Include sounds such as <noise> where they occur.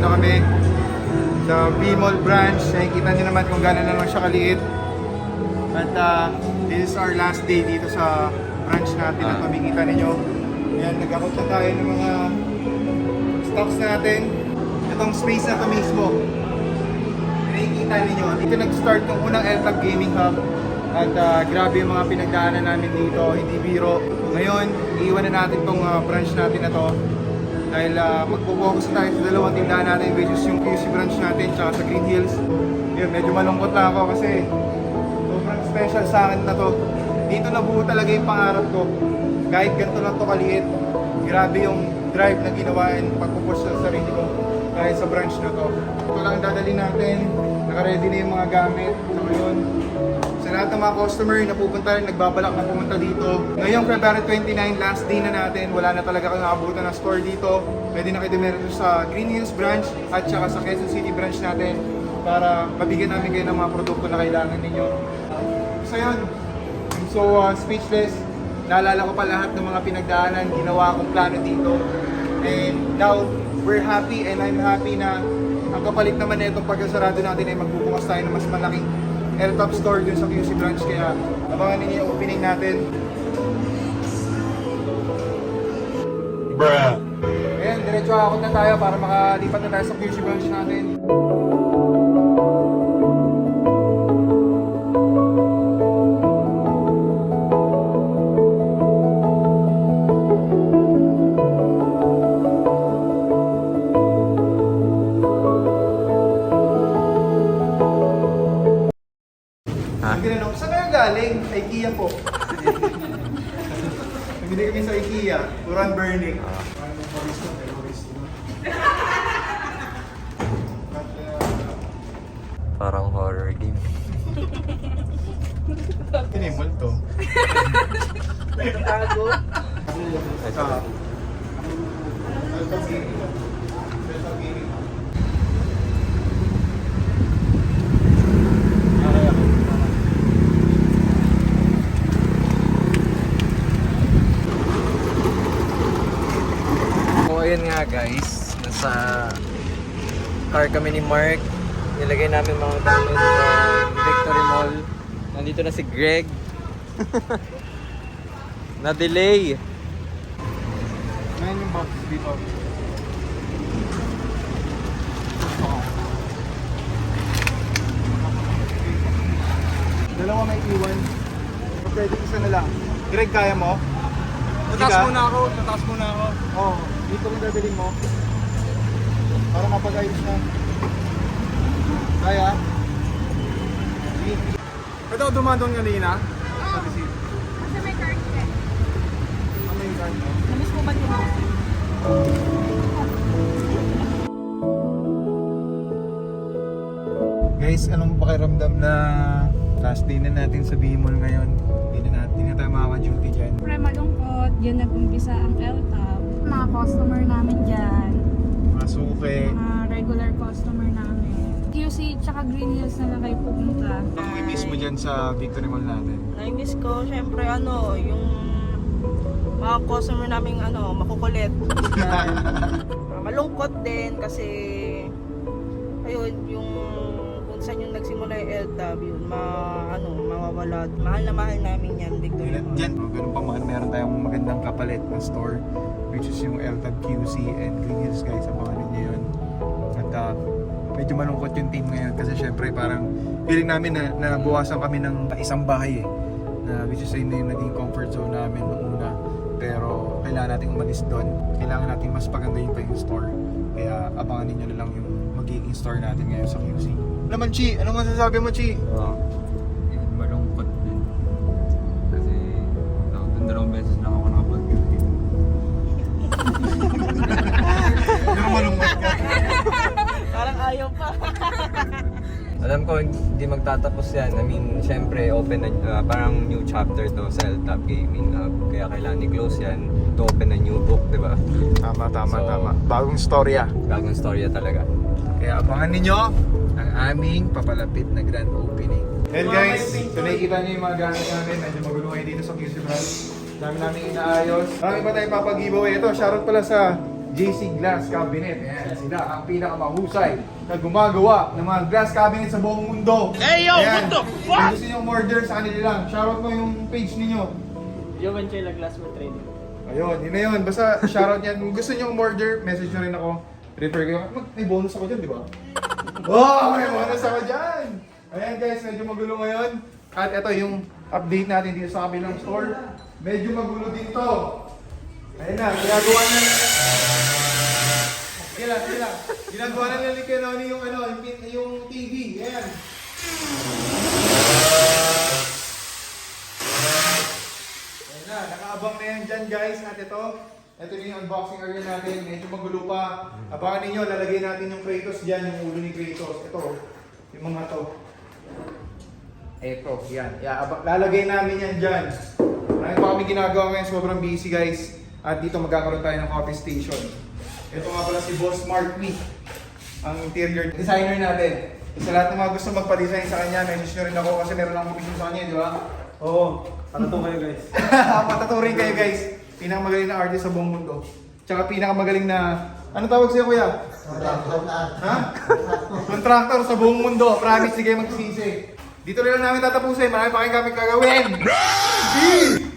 kami sa B-Mall branch. Nakikita niyo naman kung gano'n na lang siya kaliit. At ah, this is our last day dito sa branch natin at Ah. makikita ninyo. Yan, nag-akot na tayo ng mga stocks natin. Itong space na to mismo. Nakikita ninyo, dito nag-start yung unang LTAB Gaming Hub. At ah, grabe yung mga pinagdaanan namin dito, hindi biro. Ngayon, iiwan na natin tong ah, branch natin na to. Dahil uh, magpo-focus na tayo sa dalawang tindahan natin which is yung QC branch natin tsaka sa Green Hills. Yun, medyo malungkot lang ako kasi sobrang special sa akin na to. Dito nabuo talaga yung pangarap ko. Kahit ganito lang to kaliit, grabe yung drive na ginawa and pagpupush sa sarili ko kahit sa branch na to. Ito lang ang dadali natin. Naka-ready na yung mga gamit. So yun, lahat ng mga customer na pupunta rin, nagbabalak na pumunta dito. Ngayong February 29, last day na natin. Wala na talaga kang nakabutan ng store dito. Pwede na kayo dumiretso sa Green Hills branch at saka sa Quezon City branch natin para mabigyan namin kayo ng mga produkto na kailangan ninyo. So yun, I'm so uh, speechless. Naalala ko pa lahat ng mga pinagdaanan, ginawa kong plano dito. And now, we're happy and I'm happy na ang kapalit naman na pagkasarado natin ay magbubukas tayo ng mas malaking L-Top store dun sa QC branch. Kaya abangan ninyo yung opening natin. Bruh. Ayan, diretso akot na tayo para makalipat na tayo sa QC branch natin. Sa IKEA po. Nabili kami sa IKEA, Uran Burning. Ah. Ano yung Boris to? Kay Boris to. At, uh, Parang horror game. Yun yung multo. Tago. Ito. Ito. Ito gaming. Okay, okay. So ayun nga nasa car kami ni Mark. Nilagay namin mga gamit sa Victory Mall. Nandito na si Greg. <laughs> Na-delay. Ngayon yung box dito. Dalawa may iwan. O pwede isa na lang. Greg, kaya mo? Ka? muna ako, tataas muna ako. Oo. Oh, dito rin dadalhin mo. Para mapag-ayos na. Kaya? Ito, dumaan doon kanina. Sa receipt. Kasi may card ka. Ano yung card? Namiss mo ba? Guys, anong pakiramdam na last day na natin sa B-Mall ngayon? Hindi na, natin, na tayo makaka-duty dyan. Siyempre malungkot, yun nag-umpisa ang LTAP. Mga customer namin dyan, Mga suke. mga regular customer namin. QC tsaka Green Hills na lang kayo pupunta. Anong may miss mo dyan sa Victory Mall natin? Na-miss ko, syempre ano, yung mga customer naming ano, makukulit. <laughs> Malungkot din kasi ayun, yung saan yung nagsimula yung LTAB, yun, ma, ano, mawawala. Mahal na mahal namin yan, Victoria. Mall. Diyan, ganun pa man, meron tayong magandang kapalit na store which is yung LTAB QC and Green Hills guys, abangan ninyo yun. At ah, medyo malungkot yung team ngayon kasi syempre parang feeling namin na nabuwasan kami ng isang bahay eh. Na which is yun na yung naging comfort zone namin noong una. Pero kailangan natin umalis doon. Kailangan natin mas pagandahin pa yung store. Kaya abangan ninyo na lang yung magiging store natin ngayon sa QC. Naman Chi, ano masasabi mo Chi? Oo. Yun, malungkot din. Kasi dalawang dalawang beses lang ako nakapag-duty. <laughs> Ano malungkot ka? Parang ayaw pa. Alam ko hindi magtatapos yan. I mean, syempre open na, ah, parang new chapter to sa LTAP Gaming Hub. Kaya kailangan i-close yan to open a new book, di ba? Tama, tama, So- tama. Bagong storya. Bagong storya talaga. Kaya abangan ninyo ang aming papalapit na grand opening. And guys, so nakikita niyo yung mga gamit namin. Medyo magulo ngayon dito sa QC Branch. Dami namin inaayos. Marami pa tayong papag-giveaway. Ito, shoutout pala sa JC Glass Cabinet. Ayan, sila ang pinakamahusay na gumagawa ng mga glass cabinet sa buong mundo. Hey yo, what the fuck? Kung gusto nyo order sa kanila lang, shoutout mo yung page ninyo. Joven Chela Glassman Trading. Ayun, yun na yun. Basta shoutout yan. Kung gusto nyo order, message nyo rin ako. Refer kayo. Mag, may bonus ako dyan, di ba? Oh, may bonus ako dyan! Ayan guys, medyo magulo ngayon. At ito yung update natin dito sa kabilang store. Medyo magulo din to. Ayan na, ginagawa na sige lang. Ginagawa na nila ni Kenoni yung ano, yung, yung TV. Ayan. Ayan na, nakaabang na yan dyan guys. At ito, ito na yung unboxing area natin. Medyo magulo pa. Abangan ninyo, lalagay natin yung Kratos dyan, yung ulo ni Kratos. Ito, yung mga to. Ito, yan. Yeah, lalagay namin yan dyan. Marami pa kami ginagawa ngayon, sobrang busy guys. At dito magkakaroon tayo ng coffee station. Ito nga pala si Boss Mark Lee, ang interior designer natin. Sa lahat ng mga gusto magpa-design sa kanya, message nyo rin ako kasi meron akong commission sa kanya, di ba? Oo. To <laughs> kayo guys? Pataturin kayo guys. Pinakamagaling na artist sa buong mundo. Tsaka pinakamagaling na... Ano tawag sa'yo kuya? ha? Contractor sa buong mundo. Promise, sige magsisi. Dito rin lang namin tatapusin. Marami pa kayong kami gagawin. Peace!